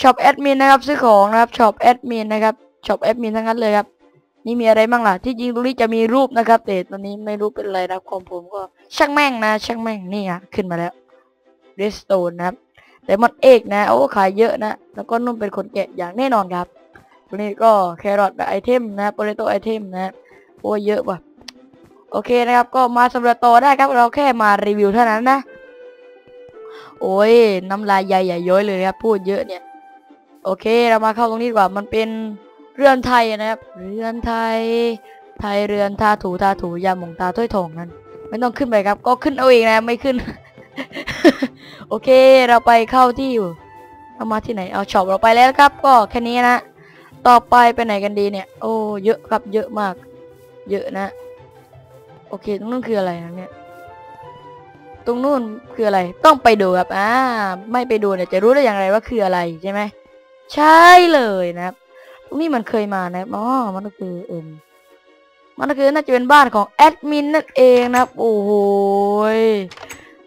ช็อปแอดมินนะครับซื้อของนะครับช็อปแอดมินนะครับช็อปแอดมินทั้งนั้นเลยครับ นี่มีอะไรบ้างล่ะที่จริงตรงนี้จะมีรูปนะครับแต่ตอนนี้ไม่รู้เป็นอะไรนะครับของผมก็ช่างแม่งนะ ช่างแม่งนี่อะขึ้นมาแล้วเรสโตนนะครับแต่มันเอกนะโอ้ขายเยอะนะ แล้วก็นุ่มเป็นคนแกะอย่างแน่นอนครับตรงนี้ก็แครอทไอเทมนะโปเตโตไอเทมนะโอ้เยอะว่ะโอเคนะครับก็มาสำรวจต่อได้ครับ เราแค่มารีวิวเท่านั้นนะ โอ้ยน้ำลายใหญ่ใหญ่ย้อยเลยครับ พูดเยอะเนี่ย โอเคเรามาเข้าตรงนี้ดีกว่า มันเป็นเรือนไทยนะครับ เรือนไทย ไทยเรือนทาถูทาถูยาหมงตาถ้วยทองนั้น ไม่ต้องขึ้นไปครับ ก็ขึ้นเอาเองนะไม่ขึ้น โอเคเราไปเข้าที่อยู่เรามาที่ไหน เอาช็อปเราไปแล้วครับ ก็แค่นี้นะ ต่อไปไปไหนกันดีเนี่ย โอ้เยอะครับเยอะมาก เยอะนะ โอเคตรงนู้นคืออะไรนะเนี่ย ตรงนู้นคืออะไร ต้องไปดูครับ อ่า ไม่ไปดูเนี่ยจะรู้ได้อย่างไรว่าคืออะไรใช่ไหม ใช่เลยนะครับ ตรงนี้มันเคยมานะครับอ๋อมันก็คือเอ็มมันก็คือน่าจะเป็นบ้านของแอดมินนั่นเองนะครับ โอ้โห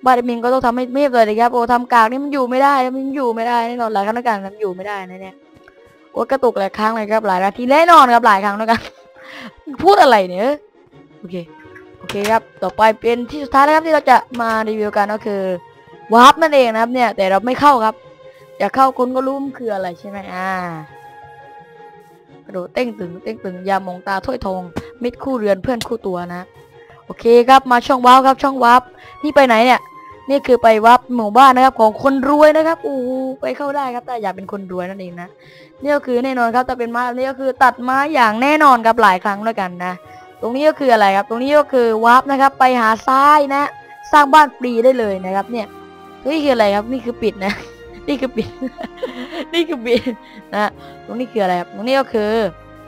บ้านแอดมินก็ต้องทำให้เมียบเลยนะครับ โอ้ทำกากนี่มันอยู่ไม่ได้ มันอยู่ไม่ได้แน่นอนหลายครั้งด้วยกันมันอยู่ไม่ได้นะเนี่ย โอ้กระตุกหลายครั้งเลยครับ หลายนาทีแน่นอนครับหลายครั้งด้วยกัน พูดอะไรเนี่ย โอเค โอเคครับ ต่อไปเป็นที่สุดท้ายนะครับที่เราจะมารีวิวกันก็คือวาร์ปนั่นเองนะครับเนี่ย แต่เราไม่เข้าครับ อยากเข้าคุณก็รู้มันคืออะไรใช่ไหมอ่ากระโดดเต้งตึงเต้งตึงยามองตาถ้วยทองมิดคู่เรือนเพื่อนคู่ตัวนะ โอเคครับมาช่องวาร์ปครับช่องวาร์ปนี่ไปไหนเนี่ย นี่คือไปวาร์ปหมู่บ้านนะครับ ของคนรวยนะครับโอ้ไปเข้าได้ครับแต่อยากเป็นคนรวยนั่นเองนะนี่ก็คือแน่นอนครับแต่เป็นไม้นี่ก็คือตัดไม้อย่างแน่นอนครับหลายครั้งด้วยกันนะตรงนี้ก็คืออะไรครับ ตรงนี้ก็คือวาร์ปนะครับ ไปหาทรายนะ สร้างบ้านฟรีได้เลยนะครับ เนี่ยนี่คืออะไรครับนี่คือปิดนะ นี่คือปิดนี่คือปิดนะตรงนี้คืออะไรครับตรงนี้ก็คือ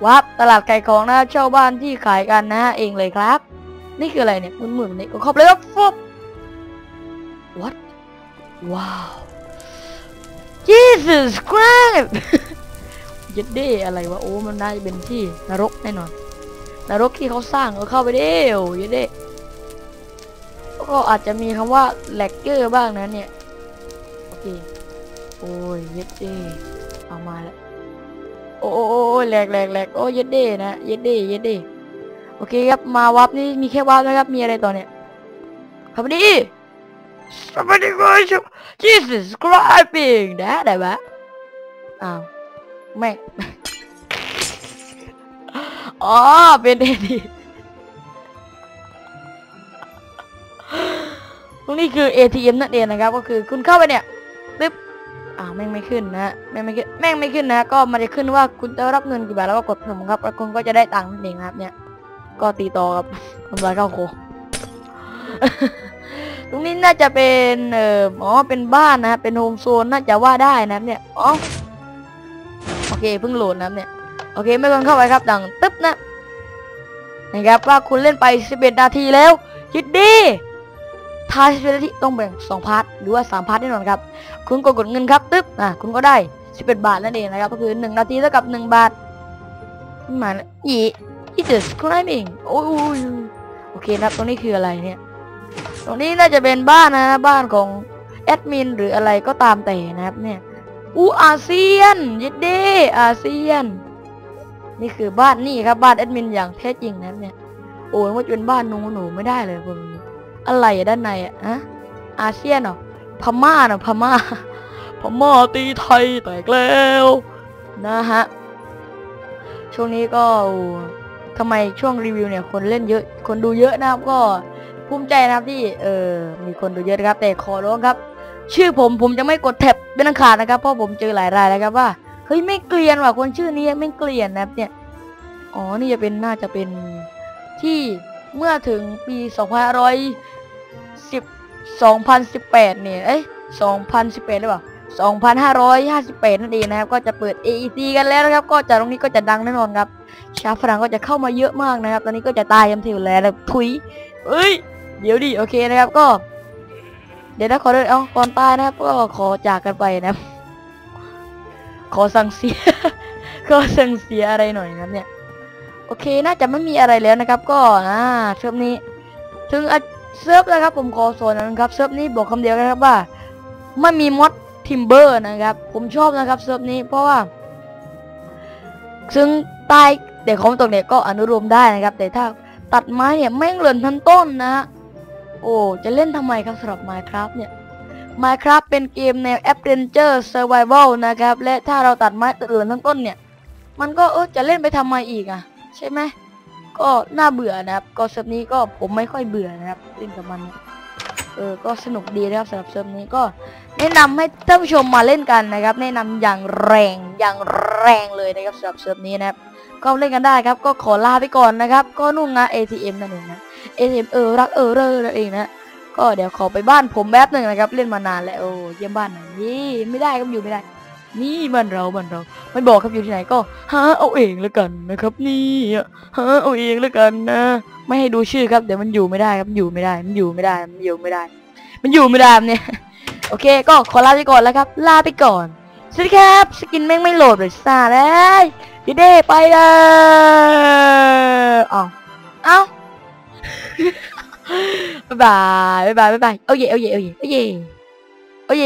วับตลาดไก่ของนะเช่าบ้านที่ขายกันนะ เองเลยครับ นี่คืออะไรเนี่ยหมุนๆนี่ก็เข้าไปเลยครับฟุบ what ว้าว Jesus Christ ยัดเด้อะไรวะโอ้มันน่าจะเป็นที่นรกแน่นอน นรกที่เขาสร้างก็เข้าไปเด้อยัดเด้ก็อาจจะมีคำว่าแลกเกอร์บ้างนะเนี่ย โอเค โอ้ยเย็ดเด้เอามาแล้วโอ้โอ้โอ้แหลกแหลกแหลกโอ้เย็ดเด้นะเย็ดเด้เย็ดเด้โอเคครับมาวับนี่มีแค่วับนะครับมีอะไรต่อเนี่ยครับดีสวัสดีครับ Jesus Christ นะได้ปะอ้าวแม่งอ๋อเป็นเอดีตรงนี้คือ ATM นั่นเองนะครับ ก็คือคุณเข้าไปเนี่ยปึ๊บ อ่าแม่งไม่ขึ้นนะฮะแม่งไม่ขึ้นแม่งไม่ขึ้นนะ ก็มันจะขึ้นว่าคุณจะรับเงินกี่บาทแล้วก็กดผมครับแล้วคุณก็จะได้ตังค์นั่นเองครับ เนี่ย ก็ตีต่อครับทำลายข้าวโคตรงนี้น่าจะเป็นเอ่ออ๋อเป็นบ้านนะเป็นโฮมโซนน่าจะว่าได้นะเนี่ยอ๋อโอเคเพิ่งโหลดนะเนี่ยโอเคไม่ต้องเข้าไปครับดังตึ๊บนะนะครับว่าคุณเล่นไป 11 นาทีแล้วยิดดี ท้าย11นาทีต้องแบ่ง2พาร์ทหรือว่า 3 พาร์ทแน่นอนครับ คุณกดกดเงินครับตึ๊บอะคุณก็ได้ 11 บาทนั่นเองนะครับ ก็คือ 1 นาทีเท่ากับ 1 บาทหมายอีที่จะ climbing โอ้ยโอเคนะครับ ตรงนี้คืออะไรเนี่ย ตรงนี้น่าจะเป็นบ้านนะบ้านของแอดมินหรืออะไรก็ตามแต่นะครับเนี่ยอูอาเซียนยิดเดอาเซียน นี่คือบ้านนี่ครับบ้านแอดมินอย่างแท้จริงนะครับเนี่ยโอ้ยว่าจะเป็นบ้านหนูหนูไม่ได้เลยพวกนี้ อะไรอะด้านในอะฮะอาเซียนเหรอพม่านะพม่าพม่าตีไทยแตกแล้วนะฮะช่วงนี้ก็ทำไมช่วงรีวิวเนี่ย คนเล่นเยอะ คนดูเยอะนะครับก็ภูมิใจนะครับที่เออมีคนดูเยอะนะครับ แต่ขอร้องครับ ชื่อผมผมจะไม่กดแท็บเป็นอันขาดนะครับเพราะผมเจอหลายรายแล้วครับว่าเฮ้ยไม่เกลียนว่ะคนชื่อนี้ไม่เกลียนนะครับเนี่ยอ๋อนี่จะเป็นน่าจะเป็นที่เมื่อถึงปี 2510 2018เนี่ยเอ้ย2018หรือเปล่า2558นั่นเองนะครับ ก็จะเปิด AEC กันแล้วนะครับ ก็จะตรงนี้ก็จะดังแน่นอนครับ ชาวฝรั่งก็จะเข้ามาเยอะมากนะครับ ตอนนี้ก็จะตายยำถิวแล้วนะทุยเอ้ย เดี๋ยวดิ โอเคนะครับ ก็ เดี๋ยวนะขอเดินเอาก่อนตายนะครับ ก็ขอจากกันไปนะครับ ขอสั่งเสีย ขอสั่งเสียอะไรหน่อยนะเนี่ย โอเค น่าจะไม่มีอะไรแล้วนะครับ ก็ อ่าเทอมนี้ ถึงอ เซิร์ฟนะครับผมขอส่วนนะครับเซิร์ฟนี้บอกคำเดียวนะครับว่าไม่มีมอดทิมเบอร์นะครับ ผมชอบนะครับเซิร์ฟนี้เพราะว่า ซึ่งใต้แต่ของตรงเนี่ยก็อนุโลมได้นะครับ แต่ถ้าตัดไม้เนี่ยแม่งเหลือนทั้งต้นนะฮะโอ้จะเล่นทำไมครับสำหรับ Minecraft เนี่ย Minecraft เป็นเกมแนว Adventure Survival นะครับ และถ้าเราตัดไม้เหลือนทั้งต้นเนี่ย มันก็เออจะเล่นไปทำไมอีกอะ ใช่ไหม ก็น่าเบื่อนะครับ ก็เซิร์ฟนี้ก็ผมไม่ค่อยเบื่อนะครับเล่นกับมันเนี่ยเออก็สนุกดีนะครับสำหรับเซิร์ฟนี้ก็แนะนำให้ท่านผู้ชมมาเล่นกันนะครับ แนะนำอย่างแรงอย่างแรงเลยนะครับสำหรับเซิร์ฟนี้นะครับ ก็เล่นกันได้ครับ ก็ขอลาไปก่อนนะครับ ก็นุ่งงา ATM นั่นเองนะ ATM เออรักเออเรอนั่นเองนะก็เดี๋ยวขอไปบ้านผมแป๊บหนึ่งนะครับ เล่นมานานแล้วโอ้เยี่ยมบ้านหน่อยนี่ไม่ได้ครับอยู่ไม่ได้ นี่บ้านเราบ้านเรา ไม่บอกครับอยู่ที่ไหนก็หาเอาเองแล้วกันนะครับนี่หาเอาเองแล้วกันนะ ไม่ให้ดูชื่อครับเดี๋ยวมันอยู่ไม่ได้ครับอยู่ไม่ได้มันอยู่ไม่ได้มันอยู่ไม่ได้ มันอยู่ไม่ได้เนี่ยโอเค ก็ขอลาไปก่อนแล้วครับ ลาไปก่อนสวัสดีครับสกินแม่งไม่โหลดเลยซาเลยดีเด้ไปเลยอ้าวเอ้าบ๊ายบายบ๊ายบายบ๊ายบายโอ้เยโอ้เยโอ้เยโอ้เยโอเย